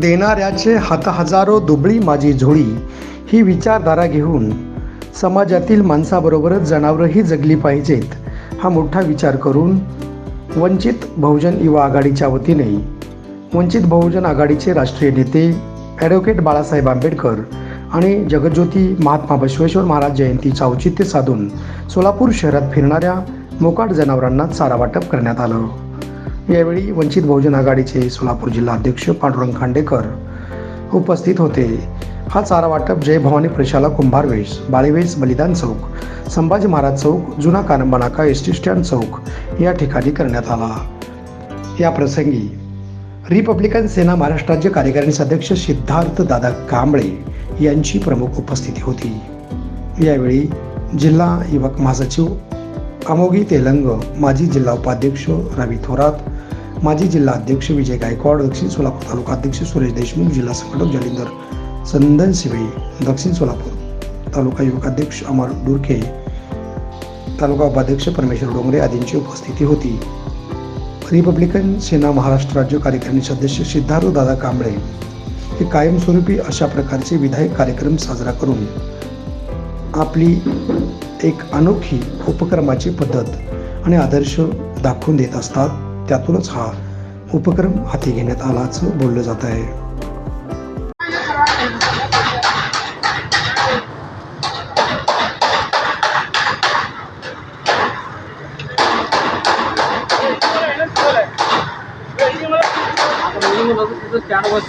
देणाऱ्याचे हात हजारो दुबळी माझी झोळी ही विचारधारा घेऊन समाजातील माणसाबरोबरच जनावरंही जगली पाहिजेत हा मोठा विचार करून वंचित बहुजन युवा आघाडीच्या वतीने वंचित बहुजन आघाडीचे राष्ट्रीय नेते ॲडव्होकेट बाळासाहेब आंबेडकर आणि जगज्योती महात्मा बसवेश्वर महाराज जयंतीचं औचित्य साधून सोलापूर शहरात फिरणाऱ्या मोकाट जनावरांना चारा वाटप करण्यात आलं. यावेळी वंचित बहुजन आघाडीचे सोलापूर जिल्हा अध्यक्ष पांडुरंग खांडेकर उपस्थित होते. हा चारा वाटप जय भवानी प्रशाला कुंभारवेश बाळेवेस बलिदान चौक संभाजी महाराज चौक जुना कानंबा नाका एस टी स्टँड चौक या ठिकाणी करण्यात आला. या प्रसंगी रिपब्लिकन सेना महाराष्ट्र राज्य कार्यकारिणी अध्यक्ष सिद्धार्थ दादा कांबळे यांची प्रमुख उपस्थिती होती. यावेळी जिल्हा युवक महासचिव अमोगी तेलंग माजी जिल्हा उपाध्यक्ष रवी थोरात माजी जिल्हा अध्यक्ष विजय गायकवाड दक्षिण सोलापूर तालुका अध्यक्ष सुरेश देशमुख जिल्हा संघटक जालिंदर चंदन शिवे दक्षिण सोलापूर तालुका युवक अध्यक्ष अमर डुरखे तालुका उपाध्यक्ष परमेश्वर डोंगरे आदींची उपस्थिती होती. रिपब्लिकन सेना महाराष्ट्र राज्य कार्यकारिणी सदस्य सिद्धार्थ दादा कांबळे हे कायमस्वरूपी अशा प्रकारचे विधायक कार्यक्रम साजरा करून आपली एक अनोखी उपक्रमाची पद्धत आणि आदर्श दाखवून देत असतात. त्यातूनच हा उपक्रम हाती घेण्यात आल्याचं बोललं जात आहे. चार वर्ष